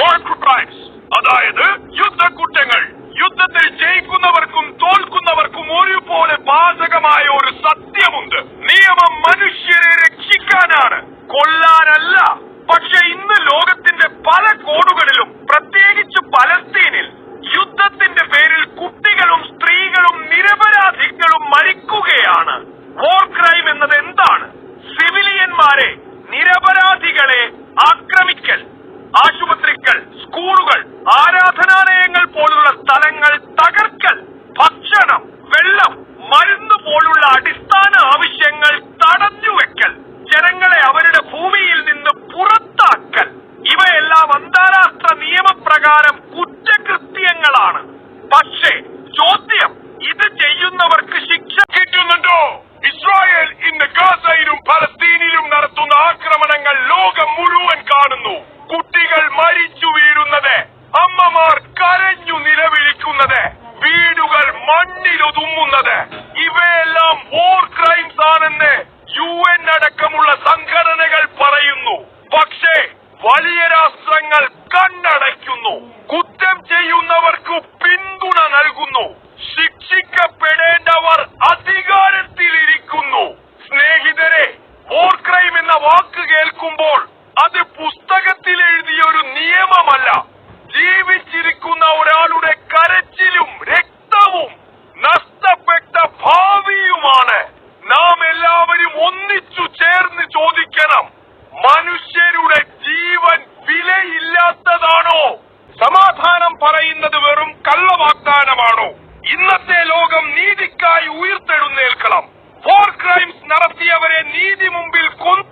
വാർ crimes അതായത് യുദ്ധക്കുറ്റങ്ങൾ. യുദ്ധത്തിൽ ജയിക്കുന്നവർക്കും തോൽക്കുന്നവർക്കും ഒരുപോലെ ബാധകമായ ഒരു സത്യമുണ്ട്. നിയമം മനുഷ്യരെ രക്ഷിക്കാനാണ്. കൊല്ലാനല്ല പക്ഷെ ഇന്ന് ലോകത്തിന്റെ പല കോണുകളിലും പ്രത്യേകിച്ച് പലസ്തീനിൽ യുദ്ധത്തിന്റെ പേരിൽ കുട്ടികളും സ്ത്രീകളും നിരപരാധികളും മരിക്കുകയാണ്. വോർ ക്രൈം എന്നത് എന്താണ്? സിവിലിയന്മാരെ നിരപരാധികളെ ആക്രമിക്കൽ. ആശുപത്രി ആരാധനാലയങ്ങൾ പോലുള്ള സ്ഥലങ്ങൾ തകർക്കൽ ഭക്ഷണം വെള്ളം മരുന്ന് പോലുള്ള അടിസ്ഥാന ആവശ്യങ്ങൾ തടഞ്ഞു വെക്കൽ ജനങ്ങളെ അവരുടെ ഭൂമിയിൽ നിന്ന് പുറത്താക്കൽ. ഇവയെല്ലാം അന്താരാഷ്ട്ര നിയമപ്രകാരം കുറ്റകൃത്യങ്ങളാണ്. പക്ഷേ ചോദ്യം ഇത് ചെയ്യുന്നവർക്ക് ശിക്ഷ കിട്ടുന്നുണ്ടോ? ഇസ്രായേൽ ഇന്ന് ഗാസയിലും പലസ്തീനിലും നടത്തുന്ന ആക്രമണങ്ങൾ ലോകം മുഴുവൻ കാണുന്നു. കുട്ടികൾ മരിച്ചു മണ്ണിലൊതുങ്ങുന്നത് ഇവയെല്ലാം വോർ ക്രൈംസ് ആണെന്ന് യു എൻ അടക്കമുള്ള സംഘടനകൾ പറയുന്നു. പക്ഷേ വലിയ രാഷ്ട്രങ്ങൾ കണ്ണടയ്ക്കുന്നു. കുറ്റം ചെയ്യുന്നവർക്ക് പിന്തുണ നൽകുന്നു. ശിക്ഷിക്കപ്പെടേണ്ടവർ അധികാരത്തിലിരിക്കുന്നു. സ്നേഹിതരെ വോർ ക്രൈം എന്ന വാക്ക് കേൾക്കുമ്പോൾ അത് പുസ്തകത്തിൽ എഴുതിയ ചോദിക്കണം മനുഷ്യരുടെ ജീവൻ വിലയില്ലാത്തതാണോ? സമാധാനം പറയുന്നത് വെറും കള്ളവാഗ്ദാനമാണോ? ഇന്നത്തെ ലോകം നീതിക്കായി ഉയർത്തെഴുന്നേൽക്കണം. ഫോർ ക്രൈംസ് നടത്തിയവരെ നീതി മുമ്പിൽ കൊന്നു